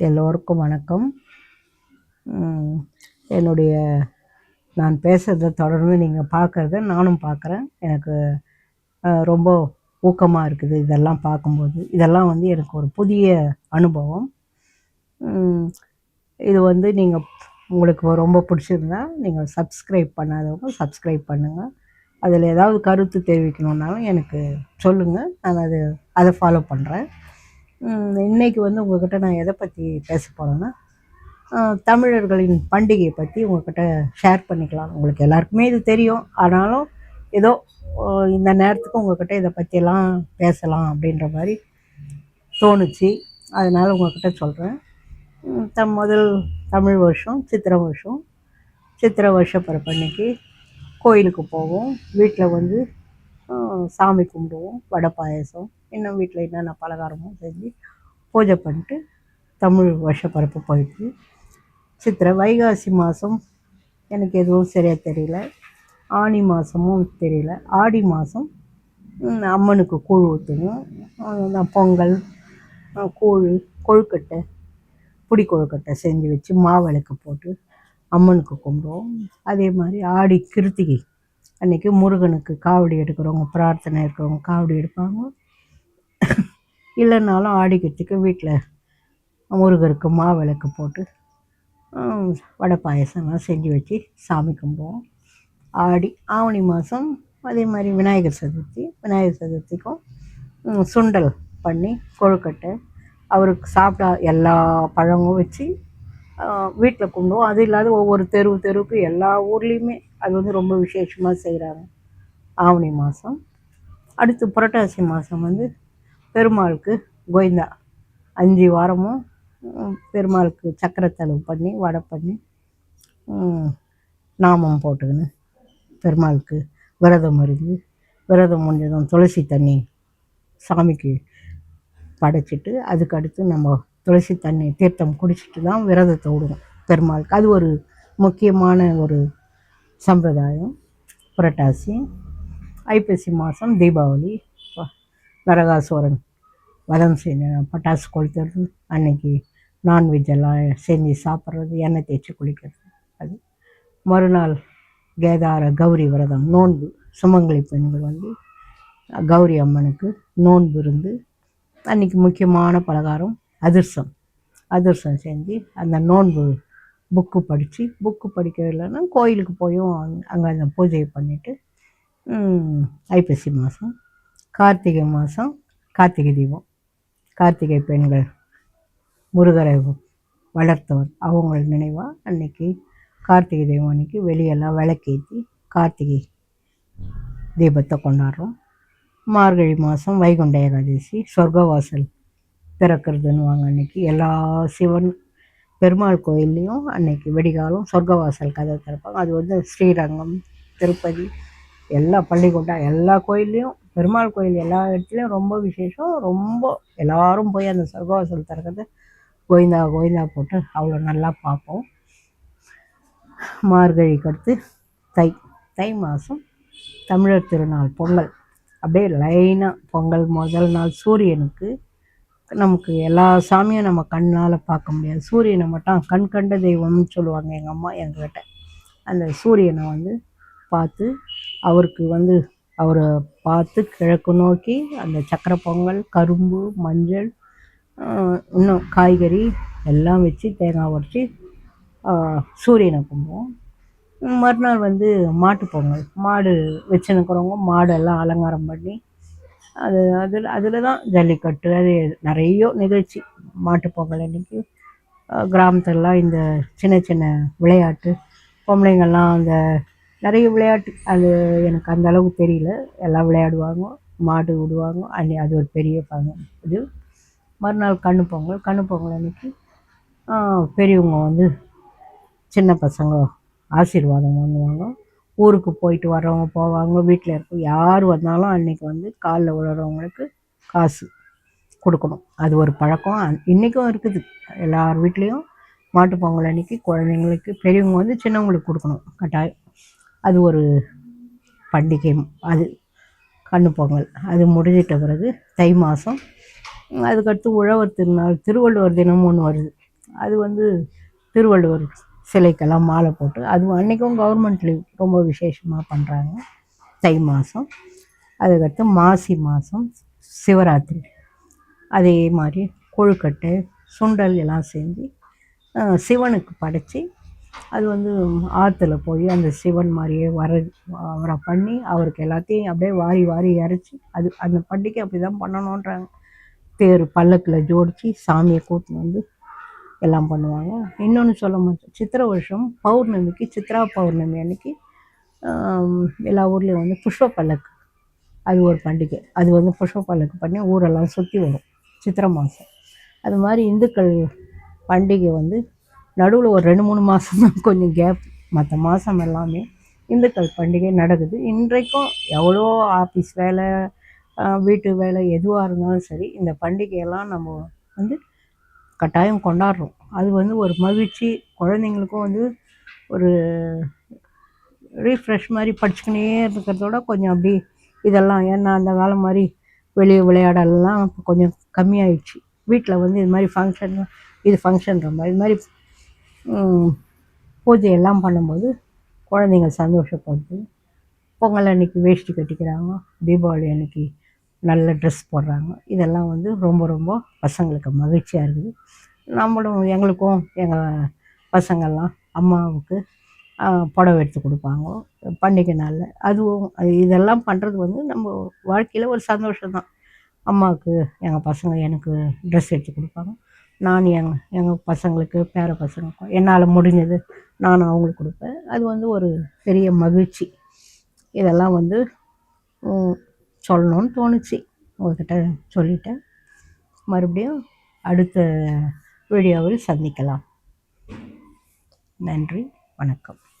எல்லோருக்கும் வணக்கம். என்னுடைய நான் பேசுகிறத தொடர்ந்து நீங்கள் பார்க்குறத நானும் பார்க்குறேன். எனக்கு ரொம்ப ஊக்கமாக இருக்குது இதெல்லாம் பார்க்கும்போது. இதெல்லாம் வந்து எனக்கு ஒரு புதிய அனுபவம். இது வந்து நீங்கள் உங்களுக்கு ரொம்ப பிடிச்சிருந்தா நீங்கள் சப்ஸ்கிரைப் பண்ணாதவங்க சப்ஸ்கிரைப் பண்ணுங்கள் அதில் ஏதாவது கருத்து தெரிவிக்கணுன்னாலும் எனக்கு சொல்லுங்கள் நான் அது அதை ஃபாலோ பண்ணுறேன் இன்னைக்கு வந்து உங்ககிட்ட நான் எதை பற்றி பேச போகிறேன்னா தமிழர்களின் பண்டிகையை பற்றி உங்ககிட்ட ஷேர் பண்ணிக்கலாம். உங்களுக்கு எல்லாருக்குமே இது தெரியும். ஆனாலும் ஏதோ இந்த நேரத்துக்கு உங்ககிட்ட இதை பற்றியெல்லாம் பேசலாம் அப்படின்ற மாதிரி தோணுச்சு. அதனால் உங்ககிட்ட சொல்கிறேன் தம் முதல் தமிழ் வருஷம் சித்திரை வருஷம். சித்திரை வருஷ பிறப்பன்னைக்கு கோயிலுக்கு போவோம். வீட்டில் வந்து சாமி கும்பிடுவோம் வடை பாயசம் இன்னும் வீட்டில் என்னென்ன பலகாரமும் செஞ்சு பூஜை பண்ணிட்டு தமிழ் வருஷப்பரப்பு போயிட்டு சித்திரை வைகாசி மாதம் எனக்கு எதுவும் சரியாக தெரியல. ஆனி மாதமும் தெரியல. ஆடி மாதம் அம்மனுக்கு கூழ் ஊற்றுவோம் பொங்கல் கூழ் கொழுக்கட்டை புடி கொழுக்கட்டை செஞ்சு வச்சு மாவிளக்கு போட்டு அம்மனுக்கு கும்பிடுவோம். அதே மாதிரி ஆடி கிருத்திகை. அன்னைக்கு முருகனுக்கு காவடி எடுக்கிறவங்க பிரார்த்தனை இருக்கிறவங்க காவடி எடுப்பாங்க. இல்லைனாலும் ஆடிக்கிறதுக்கு வீட்டில் முருகருக்கு மாவிளக்கு போட்டு வடை பாயசம்லாம் செஞ்சு வச்சு சாமி கும்பிடுவோம். ஆடி ஆவணி மாதம் அதே மாதிரி விநாயகர் சதுர்த்தி விநாயகர் சதுர்த்திக்கும் சுண்டல் பண்ணி கொழுக்கட்டை அவருக்கு சாப்பிட்டா எல்லா பழமும் வச்சு வீட்டில் கும்பிடுவோம். அது இல்லாத ஒவ்வொரு தெரு தெருவுக்கு எல்லா ஊர்லேயுமே அது வந்து ரொம்ப விசேஷமாக செய்கிறாங்க ஆவணி மாதம் அடுத்து புரட்டாசி மாதம் வந்து பெருமாளுக்கு கோவிந்தா. அஞ்சு வாரமும் பெருமாளுக்கு சக்கரை தழுவு பண்ணி வடை பண்ணி நாமம் போட்டுக்கின்னு பெருமாளுக்கு விரதம் இருந்து விரதம் முடிஞ்சதும் துளசி தண்ணி சாமிக்கு படைச்சிட்டு அதுக்கடுத்து நம்ம துளசி தண்ணி தீர்த்தம் குடிச்சிட்டு தான் விரதத்தை விடுவோம் பெருமாளுக்கு. அது ஒரு முக்கியமான ஒரு சம்பிரதாயம் புரட்டாசி ஐப்பசி மாதம் தீபாவளி ப- நரகாசுரன் வதம் செஞ்ச பட்டாசு கொளுத்துறது அன்னைக்கு நான்வெஜ் எல்லாம் செஞ்சு சாப்பிட்றது எண்ணெய் தேய்ச்சி குளிக்கிறது அது. மறுநாள் கேதார கௌரி விரதம் நோன்பு சுமங்கலி பெண்கள் வந்து கௌரி அம்மனுக்கு நோன்பு இருந்து அன்னைக்கு முக்கியமான பலகாரம் அதிர்சம். அதிர்சம் செஞ்சு அந்த நோன்பு புக்கு படித்து புக்கு படிக்க இல்லைன்னா கோயிலுக்கு போயும் அங்கே அந்த பூஜையை பண்ணிவிட்டு ஐப்பசி மாதம் கார்த்திகை மாதம் கார்த்திகை தீபம். கார்த்திகை பெண்கள் முருகரை வளர்த்தவர். அவங்கள நினைவாக அன்னைக்கு கார்த்திகை தீபம் அன்னைக்கு வெளியெல்லாம் விளக்கேற்றி கார்த்திகை தீபத்தை கொண்டாடுறோம். மார்கழி மாதம் வைகுண்ட ஏகாதசி சொர்க்கவாசல் திறக்கிறதுன்னுவாங்க அன்னைக்கு. எல்லா சிவன் பெருமாள் கோயில்லையும் அன்னைக்கு வெடிகாலம் சொர்க்கவாசல் கதை திறப்பாங்க. அது வந்து ஸ்ரீரங்கம் திருப்பதி எல்லா பள்ளிக்கூட்டம் எல்லா கோயில்லையும் பெருமாள் கோயில் எல்லா இடத்துலையும் ரொம்ப விசேஷம். ரொம்ப எல்லாரும் போய் அந்த சொர்க்கவாசல் திறக்கிறது கோவிந்தா கோவிந்தா போட்டு அவ்வளோ நல்லா பார்ப்போம். மார்கழிக்கு அடுத்து தை தை மாதம் தமிழர் திருநாள் பொங்கல். அப்படியே லைனாக பொங்கல் முதல் நாள் சூரியனுக்கு நமக்கு எல்லா சாமியும் நம்ம கண்ணால் பார்க்க முடியாது. சூரியனை மட்டும் கண் கண்ட தெய்வம்னு சொல்லுவாங்க எங்கள் அம்மா எங்ககிட்ட. அந்த சூரியனை வந்து பார்த்து அவருக்கு வந்து அவரை பார்த்து கிழக்கு நோக்கி அந்த சக்கரை பொங்கல் கரும்பு மஞ்சள் இன்னும் காய்கறி எல்லாம் வச்சு தேங்காய் உடச்சி சூரியனை கும்பிடுவோம். மறுநாள் வந்து மாட்டு பொங்கல். மாடு வச்சுன்னுக்கிறவங்க மாடெல்லாம் அலங்காரம் பண்ணி அது அதில் அதில் தான் ஜல்லிக்கட்டு அது நிறைய நிகழ்ச்சி. மாட்டுப்பொங்கல் அன்றைக்கி கிராமத்துலலாம் இந்த சின்ன சின்ன விளையாட்டு பொம்பளைங்கள்லாம் அந்த நிறைய விளையாட்டு. அது எனக்கு அந்த அளவுக்கு தெரியல. எல்லாம் விளையாடுவாங்க மாடு விடுவாங்க அன்னி அது ஒரு பெரிய பங்கு. இது மறுநாள் கண்ணு பொங்கல். கண்ணு பொங்கல் அன்றைக்கி பெரியவங்க வந்து சின்ன பசங்க ஆசீர்வாதம் வாங்குவாங்க. ஊருக்கு போயிட்டு வர்றவங்க போவாங்க வீட்டில் இருக்க யார் வந்தாலும் அன்னைக்கு வந்து காலில் விழுறவங்களுக்கு காசு கொடுக்கணும். அது ஒரு பழக்கம். இன்றைக்கும் இருக்குது. எல்லார் வீட்லேயும் மாட்டு பொங்கல் அன்னைக்கு குழந்தைங்களுக்கு பெரியவங்க வந்து சின்னவங்களுக்கு கொடுக்கணும். கட்டாயம். அது ஒரு பண்டிகை. அது கண்ணு பொங்கல். அது முடிஞ்சிட்ட பிறகு தை மாதம் அதுக்கடுத்து உழவர் திருநாள் திருவள்ளுவர் தினம் ஒன்று வருது. அது வந்து திருவள்ளுவர் சிலைக்கெல்லாம் மாலை போட்டு அது அன்றைக்கும் கவர்மெண்ட் லீவ் ரொம்ப விசேஷமாக பண்ணுறாங்க தை மாதம் அதுக்கடுத்து மாசி மாதம் சிவராத்திரி. அதே மாதிரி கொழுக்கட்டை சுண்டல் எல்லாம் செஞ்சு சிவனுக்கு படைச்சி அது வந்து ஆற்றுல போய் அந்த சிவன் மாதிரியே வர அவரை பண்ணி அவருக்கு எல்லாத்தையும் அப்படியே வாரி வாரி இறச்சி அது அந்த பண்டிகை அப்படி தான் பண்ணணுன்றாங்க தேர் பல்லக்கில் ஜோடித்து சாமியை கூட்டின்னு வந்து எல்லாம் பண்ணுவாங்க. இன்னொன்று சொல்ல மாட்டேன் சித்திரை வருஷம் பௌர்ணமிக்கு சித்ரா பௌர்ணமி அன்னைக்கு எல்லா ஊர்லேயும் வந்து புஷ்ப பல்லக்கு அது ஒரு பண்டிகை. அது வந்து புஷ்ப பல்லக்கு பண்ணி ஊரெல்லாம் சுற்றி வரும். சித்திரை மாதம் அது மாதிரி இந்துக்கள் பண்டிகை வந்து நடுவில் ஒரு ரெண்டு மூணு மாதம் தான் கொஞ்சம் கேப் மற்ற மாதம் எல்லாமே இந்துக்கள் பண்டிகை நடக்குது. இன்றைக்கும் எவ்வளோ ஆஃபீஸ் வேலை வீட்டு வேலை எதுவாக இருந்தாலும் சரி இந்த பண்டிகையெல்லாம் நம்ம வந்து கட்டாயம் கொண்டாடுறோம். அது வந்து ஒரு மகிழ்ச்சி குழந்தைங்களுக்கும் வந்து ஒரு ரீஃப்ரெஷ் மாதிரி படிச்சுக்கினே இருக்கிறதோட கொஞ்சம் அப்படி இதெல்லாம் ஏன்னா அந்த காலம் மாதிரி வெளியே விளையாடலாம் கொஞ்சம் கம்மியாயிடுச்சு. வீட்டில் வந்து இது மாதிரி ஃபங்க்ஷன் இது ஃபங்க்ஷன் ரொம்ப இது மாதிரி பூஜை எல்லாம் பண்ணும்போது குழந்தைங்க சந்தோஷப்படுது. பொங்கல் அன்னைக்கு வேஷ்டி கட்டிக்கிறாங்க தீபாவளி அன்னைக்கு நல்ல ட்ரெஸ் போடுறாங்க. இதெல்லாம் வந்து ரொம்ப ரொம்ப பசங்களுக்கு மகிழ்ச்சியாக இருக்குது. நம்மளும் எங்களுக்கும் எங்கள் பசங்கள்லாம் அம்மாவுக்கு புடவை எடுத்து கொடுப்பாங்க. பண்டிகை நாளில். அதுவும் இதெல்லாம் பண்ணுறது வந்து நம்ம வாழ்க்கையில் ஒரு சந்தோஷம் தான் அம்மாவுக்கு எங்கள் பசங்க எனக்கு ட்ரெஸ் எடுத்து கொடுப்பாங்க. நான் எங் எங்கள் பசங்களுக்கு பேர பசங்களுக்கும் என்னால் முடிஞ்சது நான் அவங்களுக்கு கொடுப்பேன். அது வந்து ஒரு பெரிய மகிழ்ச்சி. இதெல்லாம் வந்து சொல்லணும்னு தோணுச்சு. உங்ககிட்ட சொல்லிட்டேன். மறுபடியும் அடுத்த வீடியோவில் சந்திக்கலாம். நன்றி. வணக்கம்.